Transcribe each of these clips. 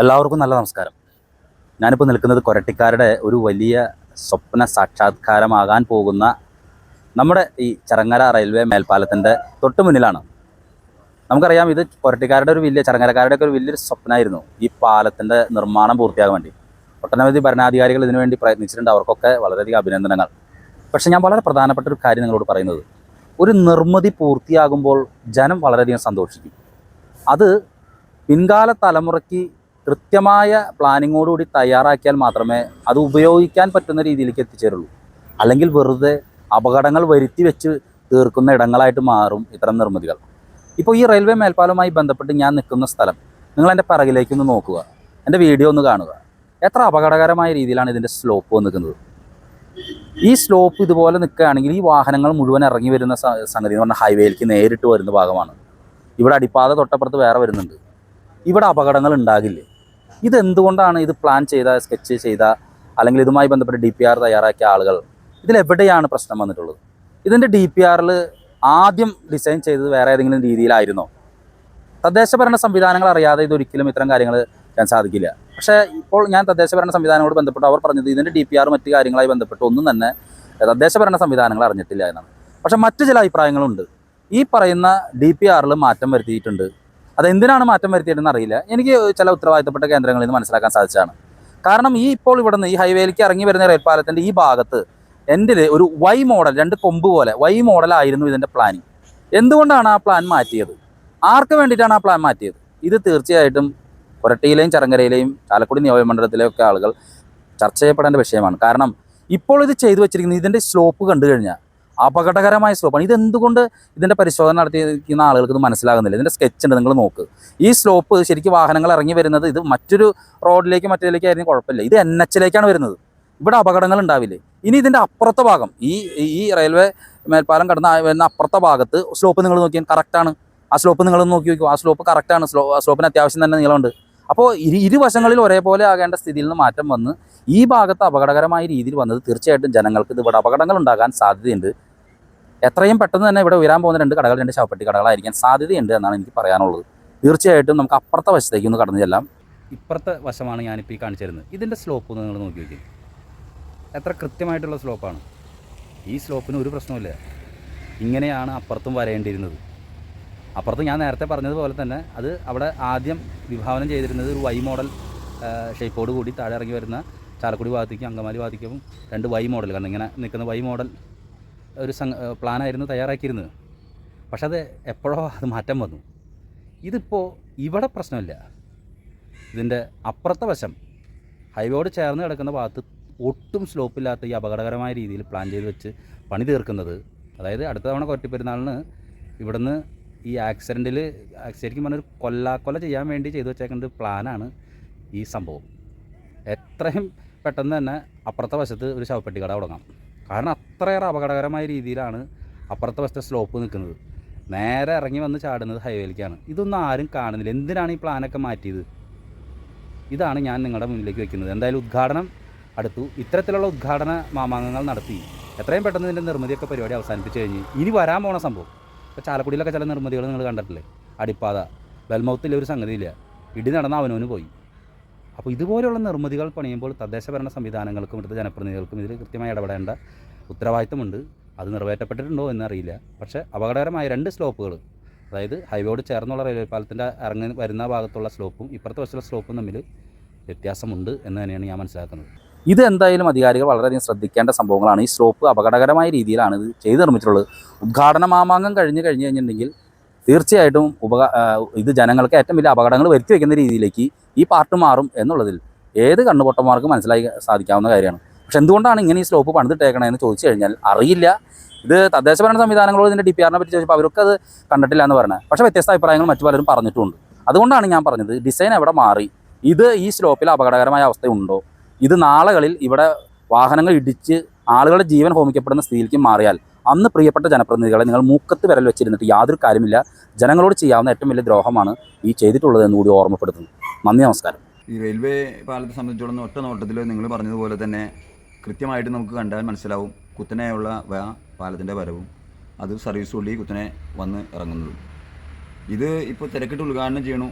എല്ലാവർക്കും നല്ല നമസ്കാരം. ഞാനിപ്പോൾ നിൽക്കുന്നത് കൊരട്ടിക്കാരുടെ ഒരു വലിയ സ്വപ്ന സാക്ഷാത്കാരമാകാൻ പോകുന്ന നമ്മുടെ ഈ ചറങ്ങര റെയിൽവേ മേൽപ്പാലത്തിന്റെ തൊട്ട് മുന്നിലാണ്. നമുക്കറിയാം ഇത് കൊരട്ടിക്കാരുടെ ഒരു വലിയ ചറങ്ങരക്കാരുടെയൊക്കെ ഒരു വലിയൊരു സ്വപ്നമായിരുന്നു ഈ പാലത്തിന്റെ നിർമ്മാണം പൂർത്തിയാകാൻ വേണ്ടി. ഒട്ടനവധി ഭരണാധികാരികൾ ഇതിനുവേണ്ടി പ്രയത്നിച്ചിട്ടുണ്ട് അവർക്കൊക്കെ വളരെയധികം അഭിനന്ദനങ്ങൾ. പക്ഷേ ഞാൻ വളരെ പ്രധാനപ്പെട്ട ഒരു കാര്യം നിങ്ങളോട് പറയുന്നത് ഒരു നിർമ്മിതി പൂർത്തിയാകുമ്പോൾ ജനം വളരെയധികം സന്തോഷിക്കും. അത് പിൻകാല തലമുറയ്ക്ക് കൃത്യമായ പ്ലാനിങ്ങോടുകൂടി തയ്യാറാക്കിയാൽ മാത്രമേ അത് ഉപയോഗിക്കാൻ പറ്റുന്ന രീതിയിലേക്ക് എത്തിച്ചേരുള്ളൂ. അല്ലെങ്കിൽ വെറുതെ അപകടങ്ങൾ വരുത്തി വെച്ച് തീർക്കുന്ന ഇടങ്ങളായിട്ട് മാറും ഇത്തരം നിർമ്മിതികൾ. ഇപ്പോൾ ഈ റെയിൽവേ മേൽപ്പാലവുമായി ബന്ധപ്പെട്ട് ഞാൻ നിൽക്കുന്ന സ്ഥലം നിങ്ങൾ എന്റെ പിറകിലേക്ക് ഒന്ന് നോക്കുക. എന്റെ വീഡിയോ ഒന്ന് കാണുക. എത്ര അപകടകരമായ രീതിയിലാണ് ഇതിന്റെ സ്ലോപ്പ് നിൽക്കുന്നത്. ഈ സ്ലോപ്പ് ഇതുപോലെ നിൽക്കുകയാണെങ്കിൽ ഈ വാഹനങ്ങൾ മുഴുവൻ ഇറങ്ങി വരുന്ന സംഗതി എന്ന് പറഞ്ഞാൽ ഹൈവേയിലേക്ക് നേരിട്ട് വരുന്ന ഭാഗമാണ്. ഇവിടെ അടിപ്പാത തൊട്ടപ്പുറത്ത് വേറെ വരുന്നുണ്ട്. ഇവിടെ അപകടങ്ങൾ ഉണ്ടാകില്ലേ? ഇതെന്തുകൊണ്ടാണ് ഇത് പ്ലാൻ ചെയ്ത സ്കെച്ച് ചെയ്ത അല്ലെങ്കിൽ ഇതുമായി ബന്ധപ്പെട്ട് ഡി പി ആർ തയ്യാറാക്കിയ ആളുകൾ? ഇതിലെവിടെയാണ് പ്രശ്നം വന്നിട്ടുള്ളത്? ഇതിന്റെ ഡി പി ആറിൽ ആദ്യം ഡിസൈൻ ചെയ്തത് വേറെ ഏതെങ്കിലും രീതിയിലായിരുന്നോ? തദ്ദേശ ഭരണ സംവിധാനങ്ങൾ അറിയാതെ ഇതൊരിക്കലും ഇത്തരം കാര്യങ്ങൾ ചെയ്യാൻ സാധിക്കില്ല. പക്ഷേ ഇപ്പോൾ ഞാൻ തദ്ദേശ ഭരണ സംവിധാനങ്ങളോട് ബന്ധപ്പെട്ട് അവർ പറഞ്ഞത് ഇതിന്റെ ഡി പി ആർ മറ്റു കാര്യങ്ങളായി ബന്ധപ്പെട്ട് ഒന്നും തന്നെ തദ്ദേശ ഭരണ സംവിധാനങ്ങൾ അറിഞ്ഞിട്ടില്ല എന്നാണ്. പക്ഷേ മറ്റു ചില അഭിപ്രായങ്ങളുണ്ട്. ഈ പറയുന്ന ഡി പി ആറിൽ മാറ്റം വരുത്തിയിട്ടുണ്ട്. അതെന്തിനാണ് മാറ്റം വരുത്തിയതെന്ന് അറിയില്ല. എനിക്ക് ചില ഉത്തരവാദിത്തപ്പെട്ട കേന്ദ്രങ്ങളിൽ നിന്ന് മനസ്സിലാക്കാൻ സാധിച്ചതാണ്. കാരണം ഈ ഇപ്പോൾ ഇവിടുന്ന് ഈ ഹൈവേയിലേക്ക് ഇറങ്ങി വരുന്ന റെയിൽ റെയിൽപാലത്തിന്റെ ഈ ഭാഗത്ത് എൻഡിൽ ഒരു വൈ മോഡൽ രണ്ട് കൊമ്പ് പോലെ വൈ മോഡലായിരുന്നു ഇതിന്റെ പ്ലാനിങ് എന്തുകൊണ്ടാണ് ആ പ്ലാൻ മാറ്റിയത്? ആർക്ക് വേണ്ടിയിട്ടാണ് ആ പ്ലാൻ മാറ്റിയത്? ഇത് തീർച്ചയായിട്ടും കൊരട്ടിയിലെയും ചറങ്കരയിലെയും ചാലക്കുടി നിയോജകമണ്ഡലത്തിലെയും ആളുകൾ ചർച്ച ചെയ്യപ്പെടേണ്ട വിഷയമാണ്. കാരണം ഇപ്പോൾ ഇത് ചെയ്തു വെച്ചിരിക്കുന്നത് ഇതിന്റെ സ്ലോപ്പ് കണ്ടു കഴിഞ്ഞാൽ അപകടകരമായ സ്ലോപ്പാണ് ഇതെന്തുകൊണ്ട് ഇതിന്റെ പരിശോധന നടത്തിയിരിക്കുന്ന ആളുകൾക്ക് ഇത് മനസ്സിലാകുന്നില്ല? ഇതിന്റെ സ്കെച്ച് ഉണ്ട് നിങ്ങൾ നോക്ക്. ഈ സ്ലോപ്പ് ശരിക്കും വാഹനങ്ങൾ ഇറങ്ങി വരുന്നത് ഇത് മറ്റൊരു റോഡിലേക്ക് മറ്റേതിലേക്ക് ആയിരുന്നു കുഴപ്പമില്ല. ഇത് എൻ എച്ചിലേക്കാണ് വരുന്നത്. ഇവിടെ അപകടങ്ങൾ ഉണ്ടാവില്ലേ? ഇനി ഇതിന്റെ അപ്പുറത്തെ ഭാഗം ഈ ഈ റെയിൽവേ മേൽപ്പാലം കടന്ന് വരുന്ന അപ്പുറത്തെ ഭാഗത്ത് സ്ലോപ്പ് നിങ്ങൾ നോക്കിയാൽ കറക്റ്റാണ് ആ സ്ലോപ്പ് നിങ്ങൾ നോക്കി നോക്കൂ. ആ സ്ലോപ്പ് കറക്റ്റാണ് സ്ലോ ആ സ്ലോപ്പിന് അത്യാവശ്യം തന്നെ നീളമുണ്ട്. അപ്പോൾ ഇരു ഇരുവശങ്ങളിൽ ഒരേപോലെ ആകേണ്ട സ്ഥിതിയിൽ നിന്ന് മാറ്റം വന്ന് ഈ ഭാഗത്ത് അപകടകരമായ രീതിയിൽ വന്നത് തീർച്ചയായിട്ടും ജനങ്ങൾക്ക് ഇത് ഇവിടെ അപകടങ്ങൾ ഉണ്ടാകാൻ സാധ്യതയുണ്ട്. എത്രയും പെട്ടെന്ന് തന്നെ ഇവിടെ ഉയരാൻ പോകുന്ന രണ്ട് കടകൾ രണ്ട് ശവപ്പെട്ടി കടകളായിരിക്കാൻ സാധ്യതയുണ്ട് എന്നാണ് എനിക്ക് പറയാനുള്ളത്. തീർച്ചയായിട്ടും നമുക്ക് അപ്പുറത്തെ വശത്തേക്ക് ഒന്ന് കടന്നു ചെല്ലാം. ഇപ്പുറത്തെ വശമാണ് ഞാനിപ്പോൾ ഈ കാണിച്ചു തരുന്നത്. ഇതിന്റെ സ്ലോപ്പ് ഒന്ന് നിങ്ങൾ നോക്കി നോക്കി എത്ര കൃത്യമായിട്ടുള്ള സ്ലോപ്പാണ് ഈ സ്ലോപ്പിന് ഒരു പ്രശ്നമില്ല ഇങ്ങനെയാണ് അപ്പുറത്തും വരേണ്ടിയിരുന്നത്. അപ്പുറത്ത് ഞാൻ നേരത്തെ പറഞ്ഞതുപോലെ തന്നെ അത് അവിടെ ആദ്യം വിഭാവനം ചെയ്തിരുന്നത് ഒരു വൈ മോഡൽ ഷേപ്പോട് കൂടി താഴെ ഇറങ്ങി വരുന്ന ചാലക്കുടി ഭാഗത്തേക്കും അങ്കമാലി ഭാഗത്തേക്കും രണ്ട് വൈ മോഡൽ കാരണം ഇങ്ങനെ നിൽക്കുന്ന വൈ മോഡൽ ഒരു പ്ലാനായിരുന്നു തയ്യാറാക്കിയിരുന്നത്. പക്ഷെ അത് എപ്പോഴോ അത് മാറ്റം വന്നു. ഇതിപ്പോൾ ഇവിടെ പ്രശ്നമില്ല. ഇതിന്റെ അപ്പുറത്തെ വശം ഹൈവേയോട് ചേർന്ന് കിടക്കുന്ന ഭാഗത്ത് ഒട്ടും സ്ലോപ്പില്ലാത്ത ഈ അപകടകരമായ രീതിയിൽ പ്ലാൻ ചെയ്ത് വെച്ച് പണി തീർക്കുന്നത്. അതായത് അടുത്ത തവണ കൊറ്റിപ്പെരുന്നാളിന് ഇവിടുന്ന് ഈ ആക്സിഡന്റിൽ ശരിക്കും പറഞ്ഞൊരു കൊല്ലാക്കൊല ചെയ്യാൻ വേണ്ടി ചെയ്തു വെച്ചേക്കുന്ന പ്ലാനാണ് ഈ സംഭവം. എത്രയും പെട്ടെന്ന് തന്നെ അപ്പുറത്തെ വശത്ത് ഒരു ശവപ്പെട്ടി കട തുടങ്ങാം. കാരണം അത്രയേറെ അപകടകരമായ രീതിയിലാണ് അപ്പുറത്തെ വശത്തെ സ്ലോപ്പ് നിൽക്കുന്നത്. നേരെ ഇറങ്ങി വന്ന് ചാടുന്നത് ഹൈവേയിലേക്കാണ് ഇതൊന്നും ആരും കാണുന്നില്ല. എന്തിനാണ് ഈ പ്ലാനൊക്കെ മാറ്റിയത്? ഇതാണ് ഞാൻ നിങ്ങളുടെ മുന്നിലേക്ക് വെക്കുന്നത്. എന്തായാലും ഉദ്ഘാടനം അടുത്തു. ഇത്തരത്തിലുള്ള ഉദ്ഘാടന മാമാങ്കങ്ങൾ നടത്തി. എത്രയും പെട്ടെന്ന് ഇതിന്റെ നിർമ്മിതിയൊക്കെ പരിപാടി അവസാനിപ്പിച്ച് കഴിഞ്ഞ് ഇനി വരാൻ പോണ സംഭവം. ഇപ്പോൾ ചാലക്കുടിയിലൊക്കെ ചില നിർമ്മിതികൾ നിങ്ങൾ കണ്ടിട്ടില്ലേ? അടിപ്പാത. ബെൽമൗത്തിൽ ഒരു സംഗതിയില്ല. ഇടി നടന്ന അവനവന് പോയി. അപ്പോൾ ഇതുപോലെയുള്ള നിർമ്മിതികൾ പണിയുമ്പോൾ തദ്ദേശ ഭരണ സംവിധാനങ്ങൾക്കും ഇവിടുത്തെ ജനപ്രതിനിധികൾക്കും ഇതിൽ കൃത്യമായി ഇടപെടേണ്ട ഉത്തരവാദിത്തമുണ്ട് അത് നിറവേറ്റപ്പെട്ടിട്ടുണ്ടോ എന്നറിയില്ല. പക്ഷേ അപകടകരമായ രണ്ട് സ്ലോപ്പുകൾ അതായത് ഹൈവേയോട് ചേർന്നുള്ള റെയിൽവേ പാലത്തിന്റെ ഇറങ്ങി വരുന്ന ഭാഗത്തുള്ള സ്ലോപ്പും ഇപ്പുറത്തെ വശത്തുള്ള സ്ലോപ്പും തമ്മിൽ വ്യത്യാസമുണ്ട് എന്ന് തന്നെയാണ് ഞാൻ മനസ്സിലാക്കുന്നത്. ഇത് എന്തായാലും അധികാരികൾ വളരെയധികം ശ്രദ്ധിക്കേണ്ട സംഭവങ്ങളാണ്. ഈ സ്ലോപ്പ് അപകടകരമായ രീതിയിലാണ് ഇത് ചെയ്ത് നിർമ്മിച്ചിട്ടുള്ളത്. ഉദ്ഘാടന മാമാങ്കം കഴിഞ്ഞ് കഴിഞ്ഞ് കഴിഞ്ഞിട്ടുണ്ടെങ്കിൽ തീർച്ചയായിട്ടും ഉപക ഇത് ജനങ്ങൾക്ക് ഏറ്റവും വലിയ അപകടങ്ങൾ വരുത്തി വയ്ക്കുന്ന രീതിയിലേക്ക് ഈ പാർട്ട് മാറും എന്നുള്ളതിൽ ഏത് കണ്ണുപൊട്ടന്മാർക്കും മനസ്സിലായി സാധിക്കാവുന്ന കാര്യമാണ്. പക്ഷെ എന്തുകൊണ്ടാണ് ഇങ്ങനെ ഈ സ്ലോപ്പ് പണിതിട്ടേക്കണതെന്ന് ചോദിച്ചു കഴിഞ്ഞാൽ അറിയില്ല. ഇത് തദ്ദേശ ഭരണ സംവിധാനങ്ങളോട് ഇതിന്റെ ഡി പി ആറിനെ പറ്റി ചോദിച്ചപ്പോൾ അവർക്ക് അത് കണ്ടിട്ടില്ല എന്ന് പറഞ്ഞത് പക്ഷേ വ്യത്യസ്ത അഭിപ്രായങ്ങൾ മറ്റു പലരും പറഞ്ഞിട്ടുണ്ട്. അതുകൊണ്ടാണ് ഞാൻ പറഞ്ഞത് ഡിസൈൻ എവിടെ മാറി? ഇത് ഈ സ്ലോപ്പിൽ അപകടകരമായ അവസ്ഥയുണ്ടോ? ഇത് നാളുകളിൽ ഇവിടെ വാഹനങ്ങൾ ഇടിച്ച് ആളുകളുടെ ജീവൻ ഹോമിക്കപ്പെടുന്ന സ്ഥിതിയിലേക്ക് മാറിയാൽ അന്ന് പ്രിയപ്പെട്ട ജനപ്രതിനിധികളെ നിങ്ങൾ മൂക്കത്ത് വിരൽ വെച്ചിരുന്നിട്ട് യാതൊരു കാര്യമില്ല. ജനങ്ങളോട് ചെയ്യാവുന്ന ഏറ്റവും വലിയ ദ്രോഹമാണ് ഈ ചെയ്തിട്ടുള്ളത് എന്നുകൂടി ഓർമ്മപ്പെടുത്തുന്നു. നന്ദി നമസ്കാരം. ഈ റെയിൽവേ പാലത്തെ സംബന്ധിച്ചിടത്തോളം ഒറ്റ നോട്ടത്തിൽ നിങ്ങൾ പറഞ്ഞതുപോലെ തന്നെ കൃത്യമായിട്ട് നമുക്ക് കണ്ടാൽ മനസ്സിലാവും കുത്തനെയുള്ള പാലത്തിന്റെ വരവും അത് സർവീസ് ഉള്ളി കുത്തനെ വന്ന് ഇറങ്ങുന്നതും. ഇത് ഇപ്പോൾ തിരക്കിട്ട് ഉദ്ഘാടനം ചെയ്യണു.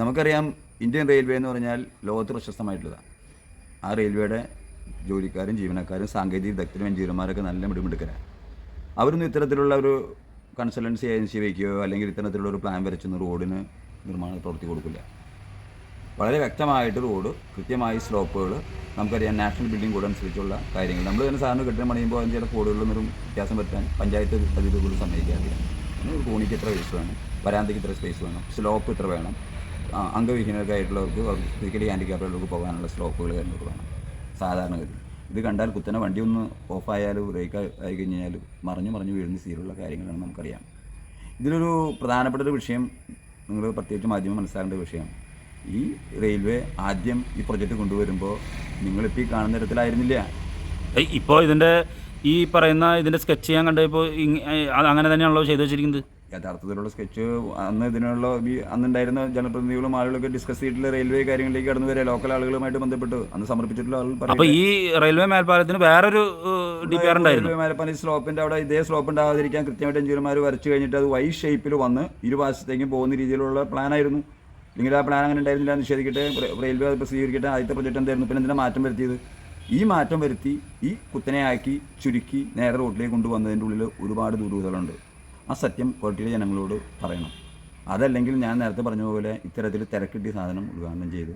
നമുക്കറിയാം ഇന്ത്യൻ റെയിൽവേ എന്ന് പറഞ്ഞാൽ ലോകത്ത് പ്രശസ്തമായിട്ടുള്ളതാണ് ആ റെയിൽവേയുടെ ജോലിക്കാരും ജീവനക്കാരും സാങ്കേതിക വിദഗ്ധരും എഞ്ചിനീയർമാരൊക്കെ നല്ല മിടുമിടുക്കരാണ് അവരൊന്നും ഇത്തരത്തിലുള്ള ഒരു കൺസൾട്ടൻസി ഏജൻസി വയ്ക്കുകയോ അല്ലെങ്കിൽ ഇത്തരത്തിലുള്ള ഒരു പ്ലാൻ വരച്ചൊന്നും റോഡിന് നിർമ്മാണ പ്രവൃത്തി കൊടുക്കില്ല. വളരെ വ്യക്തമായിട്ട് റോഡ് കൃത്യമായി സ്ലോപ്പുകൾ നമുക്കറിയാം നാഷണൽ ബിൽഡിംഗ് കോഡ് അനുസരിച്ചുള്ള കാര്യങ്ങൾ. നമ്മൾ തന്നെ സാധാരണ കെട്ടിടം പണിയുമ്പോൾ അതിന്റെ ചില കോഡുകളിലൊന്നും വ്യത്യാസം വരുത്താൻ പഞ്ചായത്ത് അധികൃതർ സമ്മതിക്കാറില്ല. ഒരു കോണിക്ക് എത്ര സ്പേസ് വേണം വരാന്തയ്ക്ക് ഇത്ര സ്പേസ് വേണം സ്ലോപ്പ് ഇത്ര വേണം. അംഗവിഹീനർക്കായിട്ടുള്ളവർക്ക് ഫിസിക്കലി ഹാൻഡിക്യാപ്പുള്ളവർക്ക് പോകാനുള്ള സ്ലോപ്പുകൾ കാര്യങ്ങളൊക്കെ വേണം. സാധാരണഗതി ഇത് കണ്ടാൽ കുത്തനെ വണ്ടി ഒന്ന് ഓഫായാൽ ബ്രേക്ക് ആയി കഴിഞ്ഞാൽ മറിഞ്ഞു മറിഞ്ഞു വീഴുന്ന സ്ഥിതിയിലുള്ള കാര്യങ്ങളാണ് നമുക്കറിയാം. ഇതിലൊരു പ്രധാനപ്പെട്ട ഒരു വിഷയം നിങ്ങൾ പ്രത്യേകിച്ച് മാധ്യമം മനസ്സിലാക്കേണ്ട വിഷയം. ഈ റെയിൽവേ ആദ്യം ഈ പ്രൊജക്റ്റ് കൊണ്ടുവരുമ്പോൾ നിങ്ങളിപ്പോൾ ഈ കാണുന്ന തരത്തിലായിരുന്നില്ല. ഇപ്പോൾ ഇതിന്റെ ഈ പറയുന്ന ഇതിന്റെ സ്കെച്ച് ചെയ്യാൻ കണ്ടപ്പോൾ അങ്ങനെ തന്നെയാണല്ലോ ചെയ്തു വെച്ചിരിക്കുന്നത്. യഥാർത്ഥത്തിലുള്ള സ്കെച്ച് അന്ന് ഇതിനുള്ള ഈ അന്നുണ്ടായിരുന്ന ജനപ്രതിനിധികളും ആളുകളൊക്കെ ഡിസ്കസ് ചെയ്തിട്ടുള്ള റെയിൽവേ കാര്യങ്ങളിലേക്ക് കടന്നു വരെ ലോക്കൽ ആളുകളുമായിട്ട് ബന്ധപ്പെട്ട്. അന്ന് സമർപ്പിച്ചിട്ടുള്ള ആളുകൾ അപ്പോൾ ഈ റെയിൽവേ മേൽപ്പാലത്തിന് വേറൊരു റെയിൽവേ മേൽപ്പാലം സ്ലോപ്പിന്റെ അവിടെ ഇതേ സ്ലോപ്പ് ഉണ്ടാകാതിരിക്കാൻ കൃത്യമായിട്ട് എഞ്ചിനീയർമാർ വരച്ചു കഴിഞ്ഞിട്ട് അത് വൈ ഷേപ്പിൽ വന്ന് ഇരുവശത്തേക്കും പോകുന്ന രീതിയിലുള്ള പ്ലാനായിരുന്നു അല്ലെങ്കിൽ ആ പ്ലാൻ അങ്ങനെ ഉണ്ടായിരുന്നില്ല നിഷേധിക്കട്ടെ. റെയിൽവേ അത് പ്രസിദ്ധീകരിക്കട്ടെ ആദ്യത്തെ പ്രൊജക്ട് എന്തായിരുന്നു? പിന്നെ എന്തിനാ മാറ്റം വരുത്തിയത്? ഈ മാറ്റം വരുത്തി ഈ കുത്തനെയാക്കി ചുരുക്കി നേരെ റോട്ടിലേക്ക് കൊണ്ടുവന്നതിന്റെ ഉള്ളിൽ ഒരുപാട് ദുരൂഹതകളുണ്ട്. ആ സത്യം കോട്ടയിലെ ജനങ്ങളോട് പറയണം. അതല്ലെങ്കിൽ ഞാൻ നേരത്തെ പറഞ്ഞ പോലെ ഇത്തരത്തിൽ തിരക്കിട്ടിയ സാധനം ഉദ്ഘാടനം ചെയ്ത്.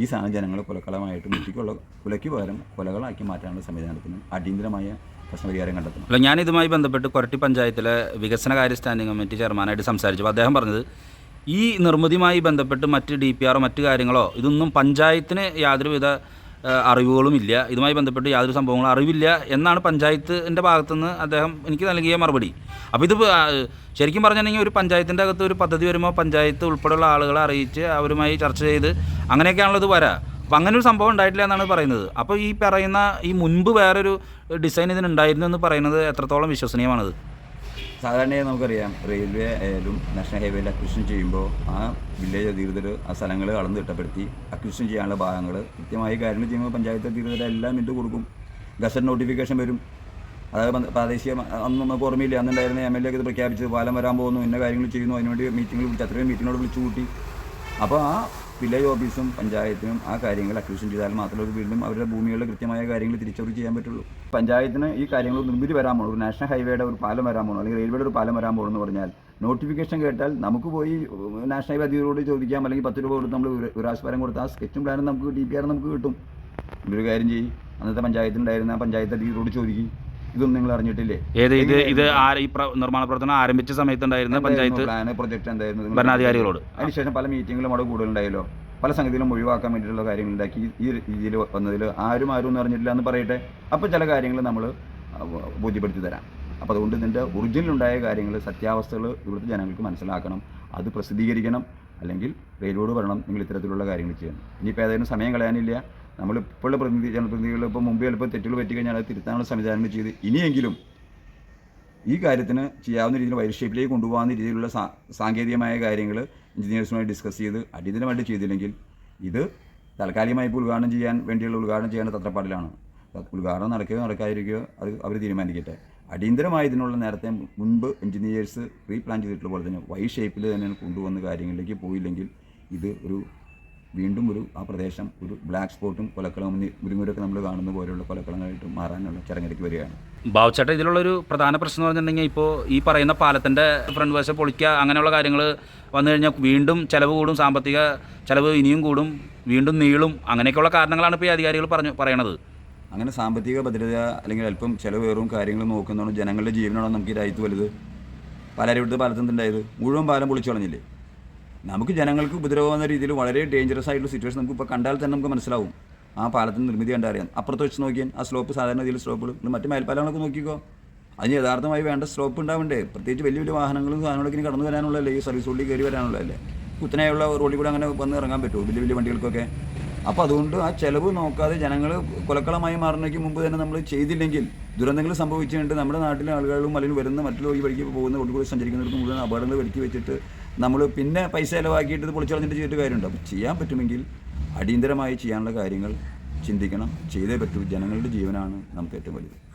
ഈ സാധനം ജനങ്ങളെ കൊലക്കളമായിട്ട് മുറ്റിക്കുള്ള കൊലയ്ക്ക് പകരം കൊലകളാക്കി മാറ്റാനുള്ള സംവിധാനത്തിന് അടിയന്തരമായ പ്രശ്നപരിഹാരം കണ്ടെത്തണം. അല്ല ഞാൻ ഇതുമായി ബന്ധപ്പെട്ട് കൊരട്ടി പഞ്ചായത്തിലെ വികസന കാര്യ സ്റ്റാൻഡിംഗ് കമ്മിറ്റി ചെയർമാനായിട്ട് സംസാരിച്ചപ്പോൾ അദ്ദേഹം പറഞ്ഞത് ഈ നിർമ്മിതിയുമായി ബന്ധപ്പെട്ട് മറ്റ് ഡി പി ആറോ മറ്റ് കാര്യങ്ങളോ ഇതൊന്നും പഞ്ചായത്തിന് യാതൊരുവിധ അറിവുകളും ഇല്ല ഇതുമായി ബന്ധപ്പെട്ട് യാതൊരു സംഭവങ്ങളും അറിവില്ല എന്നാണ് പഞ്ചായത്തിന്റെ ഭാഗത്തുനിന്ന് അദ്ദേഹം എനിക്ക് നൽകിയ മറുപടി. അപ്പോൾ ഇത് ശരിക്കും പറഞ്ഞിട്ടുണ്ടെങ്കിൽ ഒരു പഞ്ചായത്തിന്റെ അകത്ത് ഒരു പദ്ധതി വരുമ്പോൾ പഞ്ചായത്ത് ഉൾപ്പെടെയുള്ള ആളുകളെ അറിയിച്ച് അവരുമായി ചർച്ച ചെയ്ത് അങ്ങനെയൊക്കെയാണല്ലോ ഇത് വരാ. അപ്പം അങ്ങനെ ഒരു സംഭവം ഉണ്ടായിട്ടില്ല എന്നാണ് പറയുന്നത്. അപ്പോൾ ഈ പറയുന്ന ഈ മുൻപ് വേറൊരു ഡിസൈൻ ഇതിനുണ്ടായിരുന്നു എന്ന് പറയുന്നത് എത്രത്തോളം വിശ്വസനീയമാണത്? സാധാരണയായി നമുക്കറിയാം റെയിൽവേ ആയാലും നാഷണൽ ഹൈവേയിൽ അക്വിഷൻ ചെയ്യുമ്പോൾ ആ വില്ലേജ് അധികൃതർ ആ സ്ഥലങ്ങൾ അളന്ന് തിട്ടപ്പെടുത്തി അക്വിഷൻ ചെയ്യാനുള്ള ഭാഗങ്ങൾ കൃത്യമായി കാര്യങ്ങൾ ചെയ്യുമ്പോൾ പഞ്ചായത്ത് അധികൃതർ എല്ലാം ഇട്ട് കൊടുക്കും. ഗസറ്റ് നോട്ടിഫിക്കേഷൻ വരും. അതായത് പ്രാദേശിക അന്ന് നമുക്ക് ഓർമ്മയില്ല. അന്നുണ്ടായിരുന്ന എം എൽ എ ഇത് പ്രഖ്യാപിച്ചത് പാലം വരാൻ പോകുന്നു ഇന്ന കാര്യങ്ങൾ ചെയ്യുന്നു അതിനുവേണ്ടി മീറ്റിംഗിൽ വിളിച്ച് അത്രയും മീറ്റിങ്ങിനോട് വിളിച്ചു കൂട്ടി അപ്പോൾ ആ വില്ലേജ് ഓഫീസും പഞ്ചായത്തിനും ആ കാര്യങ്ങൾ അക്വിഷൻ ചെയ്താൽ മാത്രമേ ഒരു വീണ്ടും അവരുടെ ഭൂമികളുടെ കൃത്യമായ കാര്യങ്ങൾ തിരിച്ചറിവ് ചെയ്യാൻ പറ്റുള്ളൂ. പഞ്ചായത്തിന് ഈ കാര്യങ്ങൾ നിർമ്മിതി വരാൻ പോകണം ഒരു നാഷണൽ ഹൈവേയുടെ ഒരു പാലം വരാൻ പോകണം അല്ലെങ്കിൽ റെയിൽവേയുടെ ഒരു പാലം വരാൻ പോകണം പറഞ്ഞാൽ നോട്ടിഫിക്കേഷൻ കേട്ടാൽ നമുക്ക് പോയി നാഷണൽ ഹൈവേ അധികൃതരോട് ചോദിക്കാം. അല്ലെങ്കിൽ പത്ത് രൂപ കൊടുത്ത് നമ്മൾ പ്രാവശ്യം കൊടുത്ത് ആ സ്കെച്ചും പ്ലാനും നമുക്ക് ഡി പി ആർ നമുക്ക് കിട്ടും. ഒരു കാര്യം ചെയ്യും. അന്നത്തെ പഞ്ചായത്തിനുണ്ടായിരുന്ന പഞ്ചായത്ത് അധികൃതരോട് ചോദിക്കും. ഇതൊന്നും നിങ്ങൾ അറിഞ്ഞിട്ടില്ലേ? ഏത് ഇത് ഇത് ആര് ഈ പ്ര- നിർമ്മാണ പ്രവർത്തനം ആരംഭിച്ച സമയത്തുണ്ടായിരുന്ന പഞ്ചായത്ത് പ്ലാന് പ്രൊജക്ട് എന്തായിരുന്നു? നിങ്ങൾ ഭരണാധികാരികളോട്? അതിനുശേഷം പല മീറ്റിങ്ങിലും അവിടെ കൂടുതലുണ്ടായല്ലോ. പല സംഗതികളും ഒഴിവാക്കാൻ വേണ്ടിയിട്ടുള്ള കാര്യങ്ങൾ ഉണ്ടാക്കി. ഈ രീതിയിൽ വന്നതിൽ ആരും ആരും ഒന്നും അറിഞ്ഞിട്ടില്ല എന്ന് പറയട്ടെ. അപ്പോൾ ചില കാര്യങ്ങൾ നമ്മൾ ബോധ്യപ്പെടുത്തി തരാം. അപ്പോൾ അതുകൊണ്ട് ഇതിന്റെ ഒറിജിനലുണ്ടായ കാര്യങ്ങൾ സത്യാവസ്ഥകൾ ഇവിടുത്തെ ജനങ്ങൾക്ക് മനസ്സിലാക്കണം. അത് പ്രസിദ്ധീകരിക്കണം. അല്ലെങ്കിൽ റെയിൽവേഡ് പറയണം നിങ്ങൾ ഇത്തരത്തിലുള്ള കാര്യങ്ങൾ ചെയ്യണം. ഇനിയിപ്പോൾ ഏതായാലും സമയം കളയാനില്ല. നമ്മൾ ഇപ്പോഴുള്ള പ്രതിനിധി ജനപ്രതിനിധികൾ ഇപ്പോൾ മുമ്പ് ചിലപ്പോൾ തെറ്റുകൾ പറ്റി കഴിഞ്ഞാൽ അത് തിരുത്താനുള്ള സംവിധാനങ്ങൾ ചെയ്ത് ഇനിയെങ്കിലും ഈ കാര്യത്തിന് ചെയ്യാവുന്ന രീതിയിൽ വൈഷേപ്പിലേക്ക് ഷേപ്പിലേക്ക് കൊണ്ടുപോകാവുന്ന രീതിയിലുള്ള സാങ്കേതികമായ കാര്യങ്ങൾ എഞ്ചിനീയേഴ്സുമായി ഡിസ്കസ് ചെയ്ത് അടിയന്തരമായിട്ട് ചെയ്തില്ലെങ്കിൽ ഇത് താൽക്കാലികമായി ഇപ്പോൾ ഉദ്ഘാടനം ചെയ്യാൻ വേണ്ടിയുള്ള ഉദ്ഘാടനം ചെയ്യേണ്ട തത്രപ്പാടിലാണ്. ഉദ്ഘാടനം നടക്കുകയോ നടക്കാതിരിക്കുകയോ അത് അവർ തീരുമാനിക്കട്ടെ. അടിയന്തരമായി ഇതിനുള്ള നേരത്തെ മുൻപ് എഞ്ചിനീയേഴ്സ് റീ പ്ലാൻ ചെയ്തിട്ടുള്ള പോലെ തന്നെ വൈ ഷേപ്പിൽ തന്നെ കൊണ്ടുവന്ന കാര്യങ്ങളിലേക്ക് പോയില്ലെങ്കിൽ ഇത് ഒരു വീണ്ടും ഒരു ആ പ്രദേശം ഒരു ബ്ലാക്ക് സ്പോട്ടും കൊലക്കളവും മുരിങ്ങൂരൊക്കെ നമ്മൾ കാണുന്ന പോലെയുള്ള കൊലക്കളങ്ങളായിട്ട് മാറാനുള്ള ചടങ്ങിലേക്ക് വരികയാണ്. ബാബുച്ചേട്ട ഇതിലുള്ളൊരു പ്രധാന പ്രശ്നം എന്ന് പറഞ്ഞിട്ടുണ്ടെങ്കിൽ ഇപ്പോൾ ഈ പറയുന്ന പാലത്തിന്റെ ഫ്രണ്ട് വശം പൊളിക്കുക അങ്ങനെയുള്ള കാര്യങ്ങൾ വന്നു കഴിഞ്ഞാൽ വീണ്ടും ചിലവ് കൂടും സാമ്പത്തിക ചിലവ് ഇനിയും കൂടും വീണ്ടും നീളും അങ്ങനെയൊക്കെയുള്ള കാരണങ്ങളാണ് ഇപ്പോൾ ഈ അധികാരികൾ പറഞ്ഞു പറയണത്. അങ്ങനെ സാമ്പത്തിക ഭദ്രത അല്ലെങ്കിൽ അല്പം ചിലവേറും കാര്യങ്ങൾ നോക്കുന്നതാണ് ജനങ്ങളുടെ ജീവനാണോ നമുക്ക് ഈ രാജ്യത്ത് വലുത്. പലരും ഇവിടുത്തെ പാലത്തിന്റെ ഉണ്ടായത് മുഴുവൻ പാലം പൊളിച്ചു കളഞ്ഞില്ലേ? നമുക്ക് ജനങ്ങൾക്ക് ഉപദ്രവമാകുന്ന രീതിയിൽ വളരെ ഡേഞ്ചറസ് ആയിട്ടുള്ള സിറ്റുവേഷൻ നമുക്ക് ഇപ്പോൾ കണ്ടാൽ തന്നെ നമുക്ക് മനസ്സിലാവും. ആ പാലത്തിന് നിർമ്മിതി കണ്ടാൽ അറിയാം അപ്പുറത്ത് വെച്ച് നോക്കിയാൽ ആ സ്ലോപ്പ് സാധാരണ രീതിയിൽ സ്ലോപ്പുകൾ മറ്റു മേൽപ്പാലങ്ങളൊക്കെ നോക്കിക്കോ. അതിന് യഥാർത്ഥമായി വേണ്ട സ്ലോപ്പ് ഉണ്ടാവണ്ടേ? പ്രത്യേകിച്ച് വലിയ വലിയ വാഹനങ്ങളും സാധനങ്ങളൊക്കെ ഇനി കടന്നു വരാനുള്ളതല്ലേ? ഈ സർവീസ് റോഡിൽ കയറി വരാനുള്ളതല്ലേ? കുത്തനെയുള്ള റോഡിൽ കൂടെ അങ്ങനെ വന്ന് ഇറങ്ങാൻ പറ്റുമോ? വലിയ വലിയ വണ്ടികൾക്കൊക്കെ? അപ്പോൾ അതുകൊണ്ട് ആ ചിലവ് നോക്കാതെ ജനങ്ങൾ കൊലക്കളമായി മാറുന്നതിന് മുമ്പ് തന്നെ നമ്മൾ ചെയ്തില്ലെങ്കിൽ ദുരന്തങ്ങൾ സംഭവിച്ചുകൊണ്ട് നമ്മുടെ നാട്ടിലെ ആളുകളും അല്ലെങ്കിൽ വരുന്ന മറ്റുള്ള ഈ വഴിക്ക് പോകുന്ന റോഡിൽ കൂടി സഞ്ചരിക്കുന്നവർക്ക് മുഴുവൻ അപകടങ്ങൾ വരുത്തി വെച്ചിട്ട് നമ്മൾ പിന്നെ പൈസ ചിലവാക്കിയിട്ട് ഇത് പൊളിച്ചു ചെയ്തിട്ട് കാര്യമുണ്ടോ? ചെയ്യാൻ പറ്റുമെങ്കിൽ അടിയന്തരമായി ചെയ്യാനുള്ള കാര്യങ്ങൾ ചിന്തിക്കണം. ചെയ്തേ പറ്റൂ. ജനങ്ങളുടെ ജീവനാണ് നമുക്ക് ഏറ്റവും വലുത്.